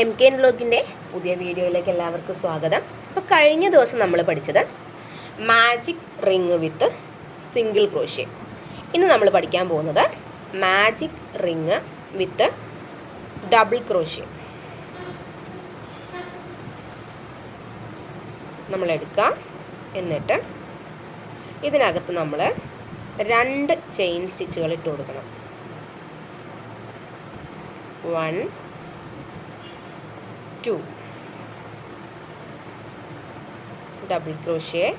M K N ബ്ലോഗിന്റെ പുതിയ വീഡിയോയിലേക്ക് എല്ലാവർക്കും സ്വാഗതം. അപ്പോൾ കഴിഞ്ഞ ദിവസം നമ്മൾ പഠിച്ചത് magic ring with single crochet ഇന്ന് നമ്മൾ പഠിക്കാൻ പോകുന്നത് magic ring with double crochet നമ്മൾ എന്നിട്ട് ഇതിനകത്ത് നമ്മൾ രണ്ട് ചെയിൻ സ്റ്റിച്ചുകൾ ഇട്ട് കൊടുക്കണം. One two double crochet.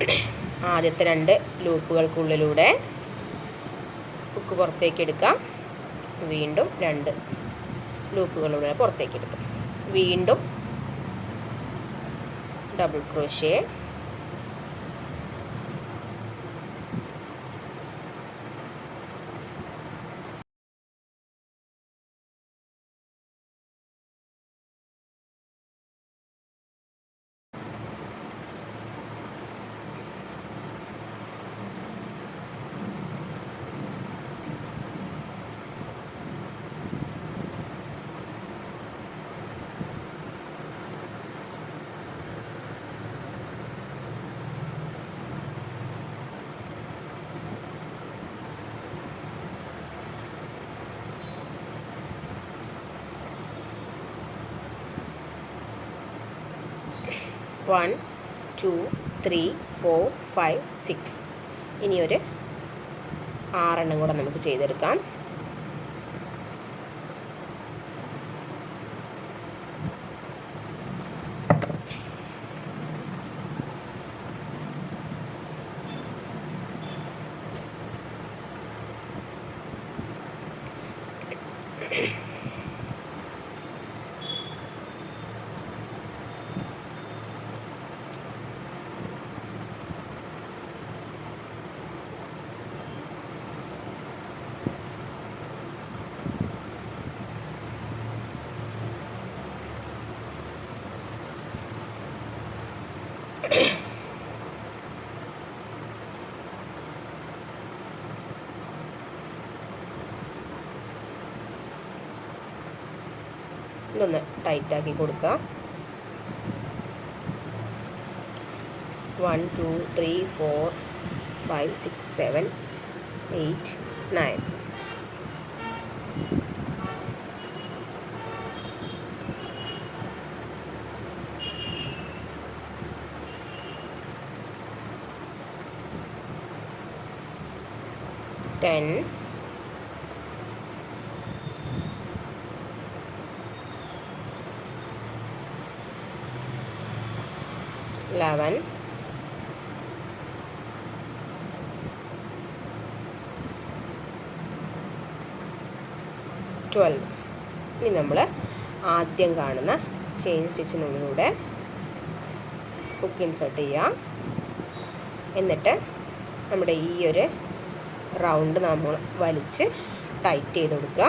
ആദ്യത്തെ രണ്ട് ലൂപ്പുകൾക്കുള്ളിലൂടെ ബുക്ക് പുറത്തേക്ക് എടുക്കാം. വീണ്ടും രണ്ട് ലൂപ്പുകളിലൂടെ പുറത്തേക്ക് എടുക്കാം. വീണ്ടും double crochet one two three four five six. ഇനിയൊരു ആറെണ്ണം കൂടെ നമുക്ക് ചെയ്തെടുക്കാം. ഇതൊന്ന് ടൈറ്റാക്കി കൊടുക്കുക one two three four five six seven eight nine ten eleven twelve ഇനി നമ്മൾ ആദ്യം കാണുന്ന ചെയിൻ സ്റ്റിച്ചിനുള്ളിലൂടെ ഹുക്ക് ഇൻസേർട്ട് ചെയ്യാം. എന്നിട്ട് നമ്മുടെ ഈ ഒരു റൗണ്ട് നമ്മൾ വലിച്ച് ടൈറ്റ് ചെയ്ത് കൊടുക്കുക.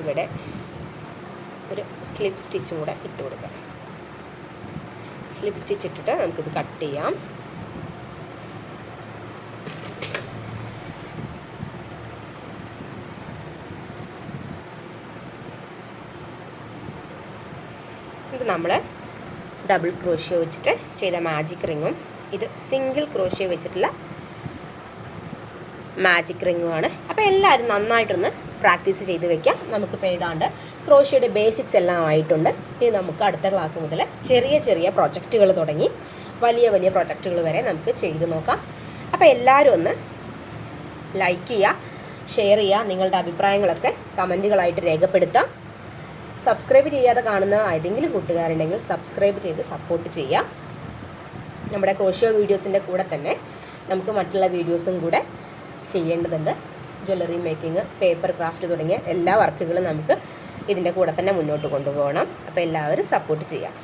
ഇവിടെ ഒരു സ്ലിപ്പ് സ്റ്റിച്ചും കൂടെ ഇട്ട് കൊടുക്കുക. സ്ലിപ്പ് സ്റ്റിച്ച് ഇട്ടിട്ട് നമുക്കിത് കട്ട് ചെയ്യാം. ഇത് നമ്മൾ ഡബിൾ ക്രോഷ്യ വെച്ചിട്ട് ചെയ്ത മാജിക് റിങ്ങും ഇത് സിംഗിൾ ക്രോഷ്യ വെച്ചിട്ടുള്ള മാജിക് റിങ്ങുമാണ് അപ്പോൾ എല്ലാവരും നന്നായിട്ടൊന്ന് പ്രാക്ടീസ് ചെയ്ത് വെക്കാം. നമുക്കിപ്പോൾ ഏതാണ്ട് ക്രോഷ്യയുടെ ബേസിക്സ് എല്ലാം ആയിട്ടുണ്ട്. ഇനി നമുക്ക് അടുത്ത ക്ലാസ് മുതൽ ചെറിയ ചെറിയ പ്രൊജക്റ്റുകൾ തുടങ്ങി. വലിയ വലിയ പ്രൊജക്റ്റുകൾ വരെ നമുക്ക് ചെയ്ത് നോക്കാം. അപ്പോൾ എല്ലാവരും ഒന്ന് ലൈക്ക് ചെയ്യുക ഷെയർ ചെയ്യുക നിങ്ങളുടെ അഭിപ്രായങ്ങളൊക്കെ കമന്റുകളായിട്ട് രേഖപ്പെടുത്താം സബ്സ്ക്രൈബ് ചെയ്യാതെ കാണുന്ന ഏതെങ്കിലും കൂട്ടുകാരുണ്ടെങ്കിൽ സബ്സ്ക്രൈബ് ചെയ്ത് സപ്പോർട്ട് ചെയ്യാം നമ്മുടെ ക്രോഷ്യോ വീഡിയോസിന്റെ കൂടെ തന്നെ നമുക്ക് മറ്റുള്ള വീഡിയോസും കൂടെ ചെയ്യേണ്ടതുണ്ട്. ജ്വല്ലറി മേക്കിംഗ് പേപ്പർ ക്രാഫ്റ്റ് തുടങ്ങിയ എല്ലാ വർക്കുകളും നമുക്ക് ഇതിന്റെ കൂടെ തന്നെ മുന്നോട്ട് കൊണ്ടുപോകണം. അപ്പോൾ എല്ലാവരും സപ്പോർട്ട് ചെയ്യാം.